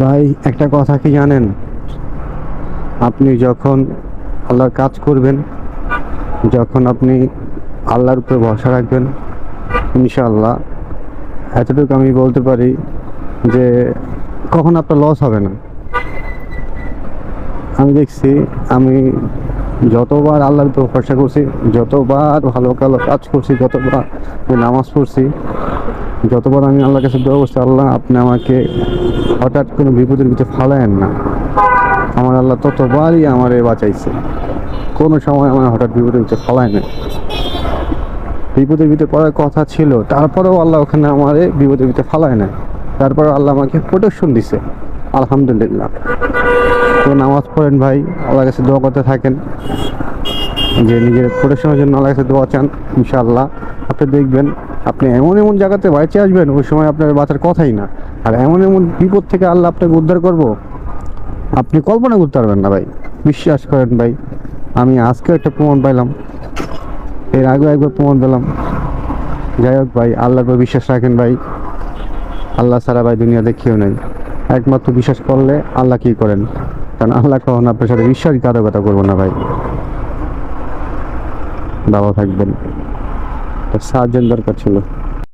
ভাই, একটা কথা কি জানেন? আপনি যখন আল্লাহর কাজ করবেন, যখন আপনি আল্লাহর উপরে ভরসা রাখবেন, ইনশাআল্লাহ, এতটুকু আমি বলতে পারি যে কখন আপনার লস হবে না। আমি দেখছি, আমি যতবার আল্লাহর উপর ভরসা করছি, যতবার ভালো ভালো কাজ করছি, যতবার আমি নামাজ পড়ছি, যতবার আমি আল্লাহর কাছে দোয়া করছি, আল্লাহ আপনি আমাকে হঠাৎ কোনো বিপদের ভিতরে ফালায়েন না। আমার আল্লাহ ততবারই আমারে বাঁচাইছে। কোনো সময় আমার হঠাৎ বিপদের ভিতরে ফালায় না বিপদের ভিতরে পড়ার কথা ছিল, তারপরেও আল্লাহ ওখানে আমারে বিপদের ভিতরে ফালায় না তারপরে আল্লাহ আমাকে প্রোটেকশন দিছে। আলহামদুলিল্লাহ। তো নামাজ পড়েন ভাই আল্লাহ কাছে দোয়া করতে থাকেন। যে নিজের প্রোটেকশনের জন্য আল্লাহ কাছে দোয়া চান, ইনশাআল্লাহ। আপনি দেখবেন আপনি এমন এমন জায়গাতে বেঁচে আসবেন, ওই সময় আপনার বাঁচার কথাই না। আর এমন এমন বিপদ থেকে আল্লাহ আপনাকে উদ্ধার করব, আপনি কল্পনা করতে পারবেন না ভাই। বিশ্বাস করেন ভাই, আমি আজকে একটা প্রমাণ পাইলাম। এর আগেও একবার প্রমাণ পেলাম। যাই হোক ভাই, আল্লাহর উপর বিশ্বাস রাখেন ভাই। আল্লাহ সারা ভাই দুনিয়াতে কেউ নেই। একমাত্র বিশ্বাস করলে আল্লাহ কি করেন? কারণ আল্লাহ কখন আপনার সাথে বিশ্বাসঘাতকতা করব না ভাই। ভালো থাকবেন। সাহায্যের দরকার ছিল